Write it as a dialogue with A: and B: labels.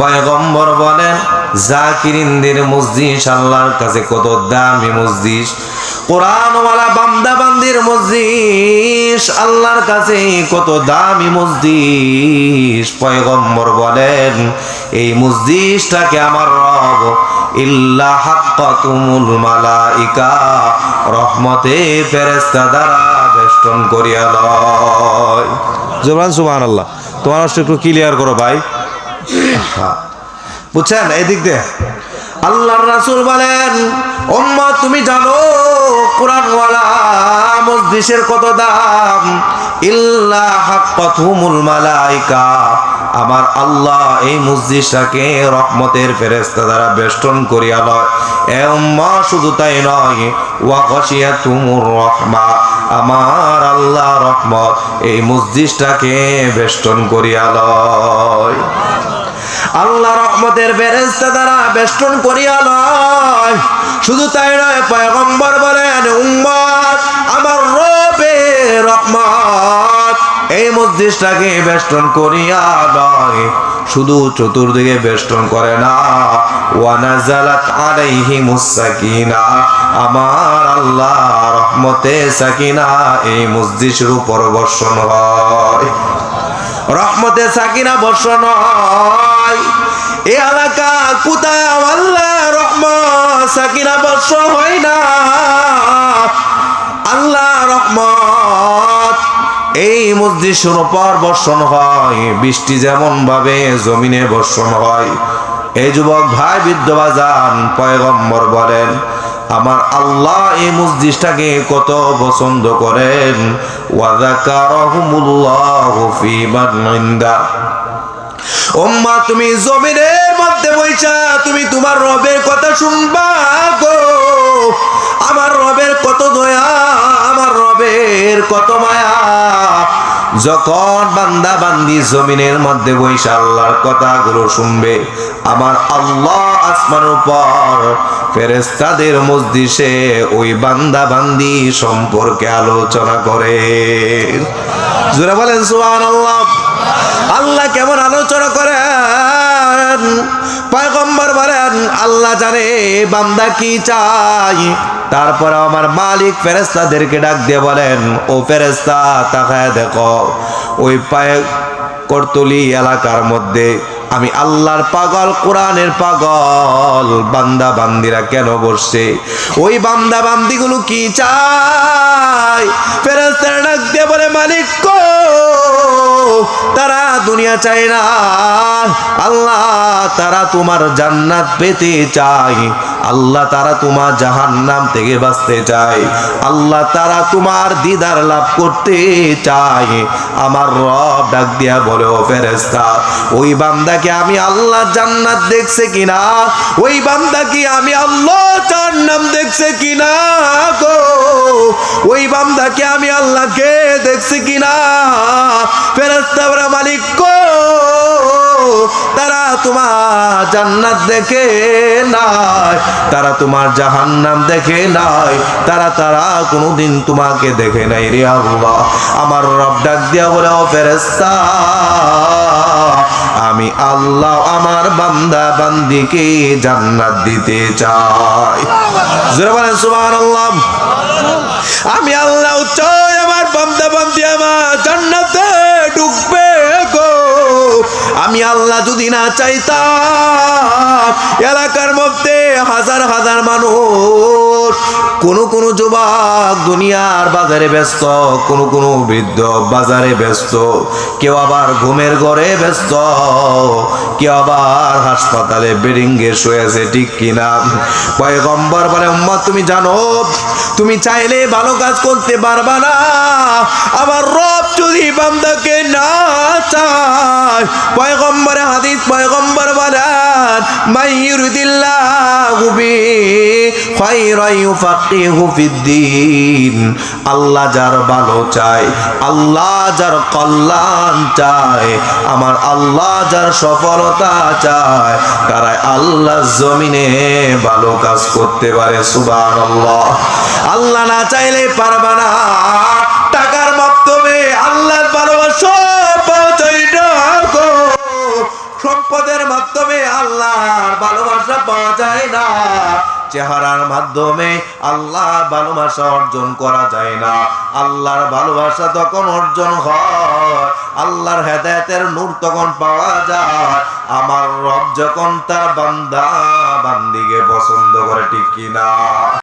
A: পয়গম্বর বলেন, জাকিরিনদের মসজিদ আল্লাহর কাছে কত দামি মসজিদ। কোরআনওয়ালা বান্দা বান্দির মসজিদ আল্লাহর কাছে কত দামি মসজিদ। পয়গম্বর বলেন, এই মসজিদটাকে আমার রব ইল্লা হাক্কাতুমুল মালাইকা রহমতে ফেরেশতা দ্বারা বেষ্টন করিয়া লয়। জবান সুবহানাল্লাহ। তোমার একটু ক্লিয়ার করো ভাই। বুঝছেন? এদিক দিয়ে। আল্লাহর রাসূল বলেন ওম্মা তুমি জানো, কোরআনওয়ালা কত দাম? আমার আল্লাহ এই রহমতের ফেরেশতা দ্বারা বেষ্টন করিয়া লয়। শুধু তাই নয় আমার আল্লাহ রহমত এই মসজিদটাকে বেষ্টন করিয়া লয়। আল্লাহ রহমতের বেরেস্তা দ্বারা বেষ্টন করিয়া লয়। শুধু তাই নয়, পয়গম্বর বলেন, উম্মত, আমার রবে রহমত। এই মসজিদটাকে বেষ্টন করিয়া লয়। শুধু চতুর্দিকে বেষ্টন করে না ওয়ানাজালাত আলাইহি মুসাকিনা আমার আল্লাহ রহমতে সাকিনা এই মসজিদের উপর বর্ষণ হয়। রহমতে সাকিনা বর্ষণ হয়। এ এলাকা কোথায় আল্লাহ রহমত? সাকিনা বর্ষণ হয় না। আল্লাহ রহমত। এই মসজিদের উপর বর্ষণ হয়, বৃষ্টি যেমন ভাবে জমিনে বর্ষণ হয়। এই যুবক ভাই বিদ্যবাজান পয়গম্বর বলেন, আমার আল্লাহ এই মসজিদটাকে কত পছন্দ করেন? ওয়াযাকারাহুমুল্লাহু ফী মান ইনদা। ওম্মা, তুমি জমিনের মধ্যে বইছা, তুমি তোমার রবের কথা শুনবা গো। আমার রবের কত দয়া, আমার রবের কত মায়া। যখন বান্দা বান্দি জমিনের মধ্যে বইসা, আল্লাহর কথাগুলো শুনবে, আমার আল্লাহ আসমান উপর ফেরেস্তাদের মসজিষে ওই বান্দা বান্দি সম্পর্কে আলোচনা করে। জোরে বলেন সুবহান আল্লাহ আল্লাহ কেমন আলোচনা করেন? পয়গম্বর বলেন, আল্লাহ জানে বান্দা কি চাই তারপর আমার মালিক ফেরেস্তাদেরকে ডাক দিয়ে বলেন, ও ফেরেস্তা তাকায় দেখো, ওই পায়ে করতলি এলাকার মধ্যে আমি আল্লাহর পাগল, কোরআনের পাগল। বান্দা বান্দিরা কেন করছে ওই বান্দা বান্দিগুলো কি চায়? ফেরেস্তারা ডাক দিয়ে বলে, মালিক কো তারা দুনিয়া চায় না। আল্লাহ তারা তোমার জান্নাত পেতে চায়। আল্লাহ তারা তোমার জাহান নাম থেকে বাঁচতে চায়। আল্লাহ তারা তোমার দিদার লাভ করতে চায়। আমার রব ডাক দিয়া বলে, ও ফেরেস্তা ওই বান্দাকে আমি আল্লাহ জান্নাত দেখছে কিনা? ওই বান্দা কি আমি আল্লাহ জান্নাম দেখছে কিনা গো? ওই বান্দাকে আমি আল্লাহকে দেখছি কিনা? ফেরেস্তা মালিক গো তারা তোমার জান্নাত দেখে নাই, তারা তোমার জাহান্নাম দেখে নাই, তারা তারা কোনোদিন তোমাকে দেখে নাই রে আল্লাহ। আমার রব ডাক দিয়া বলে, ও ফেরেস্তা আমি আল্লাহ আমার বান্দা বান্দিকে জান্নাত দিতে চাই। জোরে বলেন, সুবহানাল্লাহ। আমি আল্লাহ চাই আমার বান্দা বান্দি আমার জান্নাতে আমি আল্লাহ যদি না চাইতাম এলাকার মধ্যে হাজার হাজার মানুষ, কোন কোন যুবক দুনিয়ার বাজারে ব্যস্ত, কোন কোন বৃদ্ধ বাজারে ব্যস্ত, কেউ আবার ঘুমের ঘরে ব্যস্ত, কেউ আবার হাসপাতালে বেডিংয়ে শুয়েছে ঠিক কিনা? পয়গম্বর বলে উম্মা তুমি জানো, তুমি চাইলে ভালো কাজ করতে পারবা না। আমার রব যদি বান্দাকে না চায়, পয়গম্বরে হাদিস, পয়গম্বর আল্লাহ যার ভালো চায়, আল্লাহ যার কল্যাণ চায়, আমার আল্লাহ যার সফলতা চায় তারা আল্লাহ জমিনে ভালো কাজ করতে পারে, সুবহানাল্লাহ। আল্লাহ না চাইলে পারবা না। আল্লাহর ভালোবাসা পাওয়া যায় না। চেহারার মাধ্যমে আল্লাহ ভালোবাসা অর্জন করা যায় না। আল্লাহর ভালোবাসা তখন অর্জন হয়। আল্লাহর হেদায়তের নূর তখন পাওয়া যায়। আমার রব যখন তার বান্দা বান্দিকে পছন্দ করে, ঠিক কিনা?